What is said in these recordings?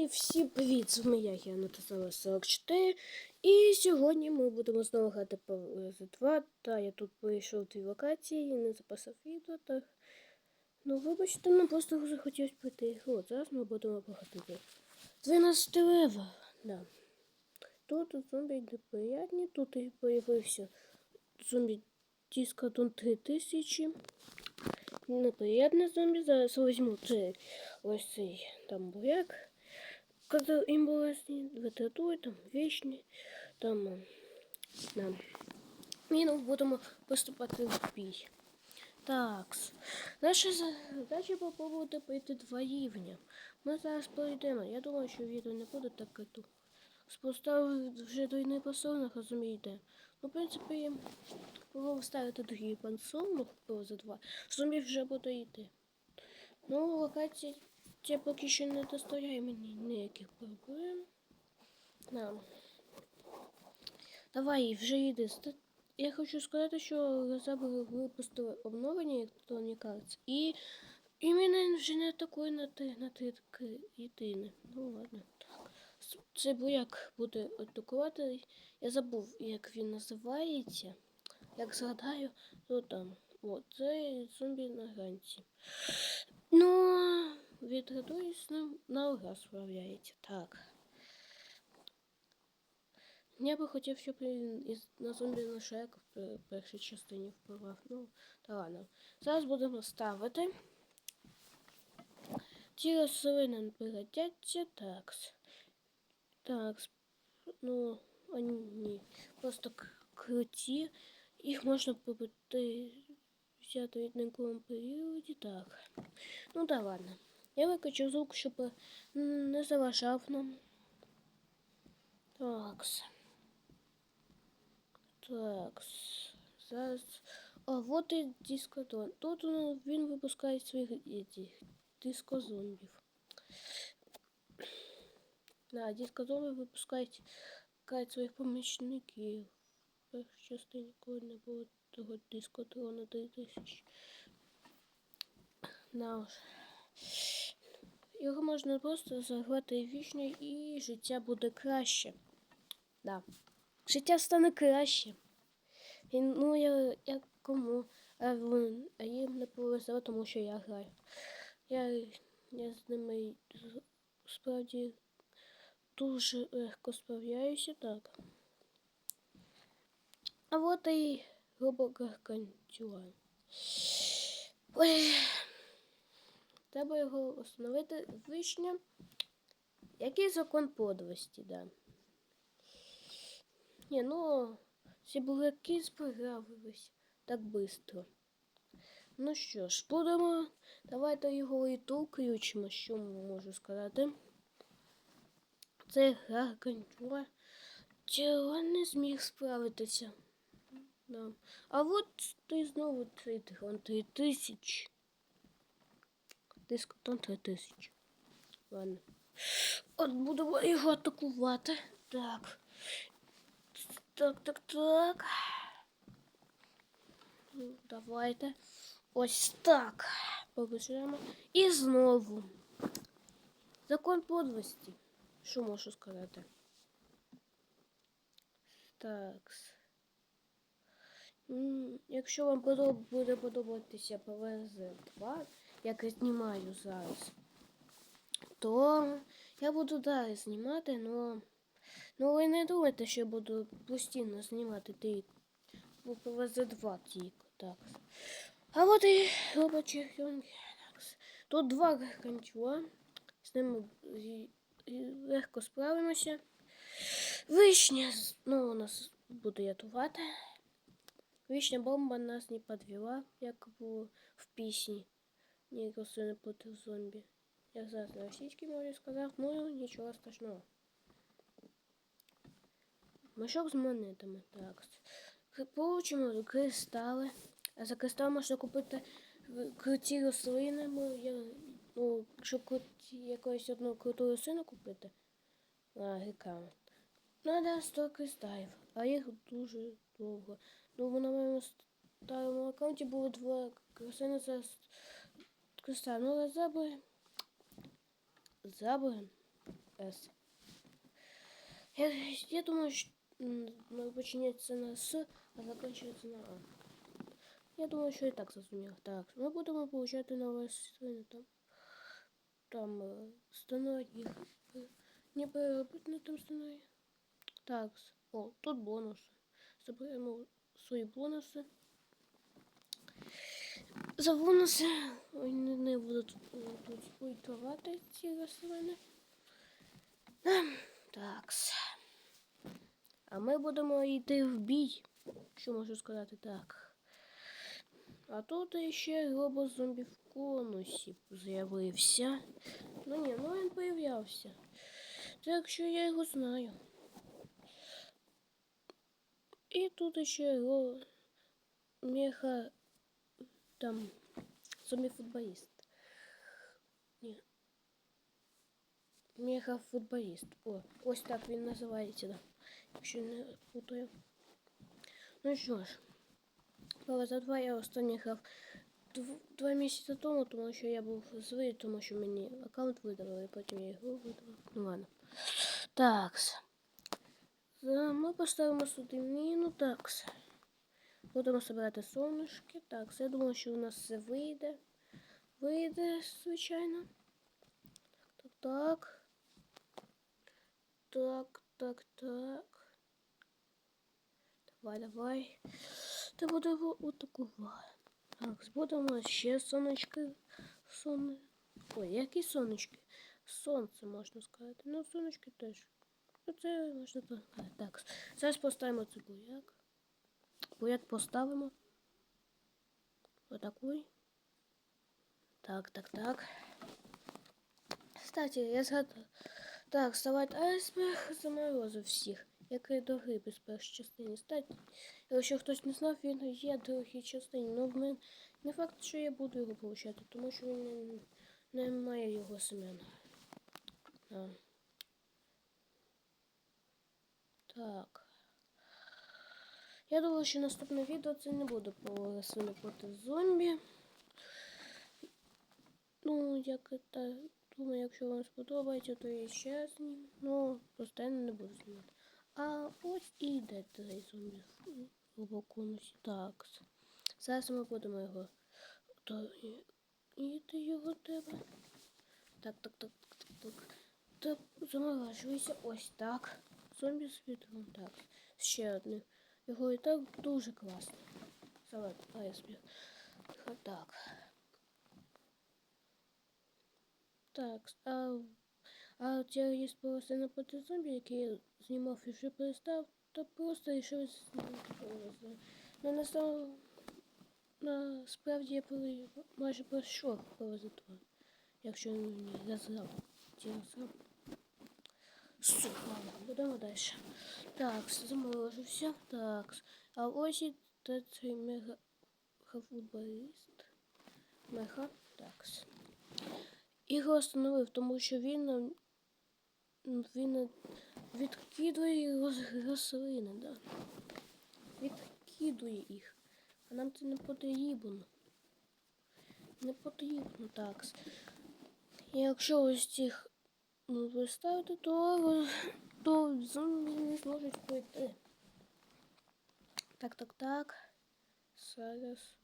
І всім привіт! З вами я, Натасала 44. І сьогодні ми будемо знову грати по Z2. Та я тут пройшов дві локації і не записав відео. Так. Ну, вибачте, нам просто захотілося пройти. От, зараз ми будемо проходити. 12 лева. Да. Тут зомбі неприятні, тут і появився зомбі Дискадон 3000. Неприятний зомбі. Зараз візьму цей ось цей там буряк. Коли імболесні, літератури, там вічні, там е, да. І ну, будемо поступати в бій. Так. Наша задача попробувати пройти два рівня. Ми зараз пройдемо. Я думаю, що відео не буде так кату. Поставив вже двойний посольник, розумієте. Ну, в принципі, було ставити другий пансовник за два. Зомбі вже буде йти. Ну, локація це поки що не доставляє мені ніяких проблем. Да. Давай, вже йди. Я хочу сказати, що Розабри випустили обновлення Electronic Arts. І іменно вже не такої на ти на ти єдине. Ну ладно, так. Це буряк буде атакувати. Я забув, як він називається. Як згадаю, то там. От, це зомбі на гранці. Ну, відрадуюсь з ним на ура справляється. Так. Я би хотів, щоб він із на зомбі шек в пер- першій частині впливав. Ну, та ладно. Зараз будемо ставити. Ті рослини пригодяться. Так. Так. Ну, вони. Просто круті. Їх можна побити взяти в відниковому періоді. Так. Ну да ладно. Я виключу звук, щоб е, не заважав нам. Такс. Такс. Зараз. А вот і дискотон. Тут ну, він випускає своїх дискозомбів. Да, дискозомби випускають випускають своїх помічників. В першій частині, коли не було того дискотрона 3000. Да уж. Його можна просто заграти вічно і життя буде краще. Да. Життя стане краще. І, ну, я, я кому? А, а їм не повезло, тому що я граю. Я, я з ними справді дуже легко справляюся, так. А от і грубо гаргантюан. Ой. Треба його встановити вишня. Який закон подлості, да. Ні, ну, ці бураки справились так швидко. Ну що ж, будемо. Давайте його і тут включимо, що можу сказати. Це гаргантюра. Чого не зміг справитися. Да. А от ти знову цей дрон 3000. Дискотон 3000. Ладно. От будемо його атакувати. Так. Так, так, так. Ну, Давайте. Ось так. Побежимо. І знову. Закон подлості. Що можу сказати? Так. Якщо вам буде подобатися ПВЗ 2, як я знімаю зараз, то я буду далі знімати, но ну ви не думайте, що я буду постійно знімати тільки по ПВЗ 2 тільки. Так. А от і робочі. Тут два гарантюа. З ними легко справимося. Вишня ну, нас буде рятувати. Вишня бомба нас не підвела, як було в пісні. Ні, просто не проти зомбі. Я зараз на російській мові сказав, ну нічого страшного. Мішок з монетами. Так. Получимо кристали. А за кристал можна купити круті рослини. Я, ну, якщо круті, якусь одну круту рослину купити, а, рекламу. Надо 100 кристалів, а їх дуже довго. Ну, на моєму старому аккаунті було два рослини за с- кристал. Ну, але забери. Забери. С. Я, я думаю, що м, ну, починається на С, а закінчується на А. Я думаю, що і так зрозумів. Так, ми будемо получати нові свини там. Там е, стануть їх. е, Не переробити на там стануть. Так, о, тут бонуси. Заберемо свої бонуси. Бонуси ой, не, не буду тут, тут спойтувати ці рослини. Ем, Такс. А ми будемо йти в бій. Що можу сказати так. А тут ще робозомбі в конусі з'явився. Ну ні, ну він появлявся. Так що я його знаю. І тут ще його меха там зомбі-футболіст. Ні. Меха-футболіст. О, ось так він називається, да. Якщо не путаю. Ну що ж, але за два я останній два місяці тому, тому що я був злий, тому що мені аккаунт видали, і потім я його видав. Ну ладно. Такс. За- Ми поставимо сюди міну, такс. Будемо збирати сонечки. Так, я думаю, що у нас все вийде. Вийде, звичайно. Так, так. Так, так, так. Давай, давай. Та будемо атакувати. Так, збудемо ще сонечки. Сон... Ой, які сонечки? Сонце можна сказати. Ну, сонечки теж. Ну, це можна так сказати. Так, зараз поставимо цей буяк. Буяк поставимо. Отакой. Так, так, так. Кстати, я згадав. Так, вставати айсберг заморозив всіх, як і до з першої частини. Кстати, якщо хтось не знав, він є в другій частині. Ну, в мене не факт, що я буду його получати, тому що він не, не має його семена. Так. Я думаю, що наступне відео це не буде про рослини проти зомбі. Ну, як це, думаю, якщо вам сподобається, то я ще зніму. Ну, постійно не буду знімати. А ось і йде цей зомбі в глибокомусь. Так. Зараз ми будемо його. То і ти його тебе. Так, так, так, так, так. Так, заморожуйся. Ось так. Зомбі з вітром. Так. Ще одне. Його і так дуже класно. Салат айсберг. Так. Так, а, а я є спроси на проти зомбі, який я знімав і вже перестав, то просто рішив зняти. Ну, настав, насправді я пере- майже пройшов два, якщо не я згадав. Я згадав. Супер, ладно, будемо далі. Так, заморожився. Так. А ось і цей мега футболіст. Меха. Так. Його остановив, тому що він він відкидує рослини, да. Відкидує їх. А нам це не потрібно. Не потрібно так. І якщо ось цих ну, виставити, то, то зомбі не зможуть пройти. Так, так, так. Зараз.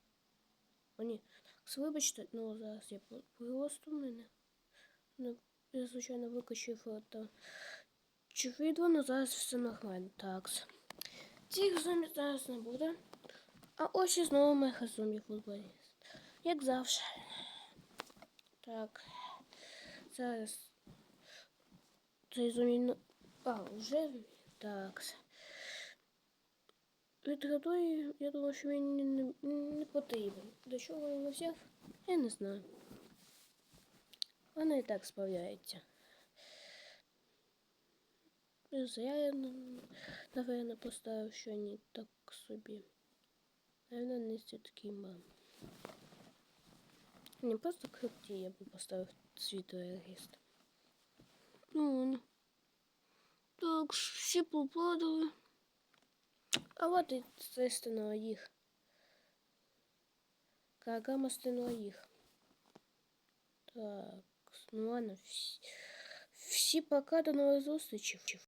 О, ні. Вибачте, ну зараз я просто мене. Ну, я, звичайно, викачив фото. Чи відео, але зараз все нормально. Так. Цих зомбі зараз не буде. А ось і знову меха зомбі футболіст. Як завжди. Так. Зараз. Ну- А, вже? Так. Відгадую, я думаю, що він не, не, не потрібен. До чого він взяв, я не знаю. Вона і так справляється. Я, напевно, поставив, що ні так собі. Наверное, не такий мам. Не просто крипті я би поставив світоегіст. Ну, Так, всі попадали. А вот и естественно їх. Кагама стено їх. Так, ну ладно, всі, всі Всі пока, до нових зустрічей.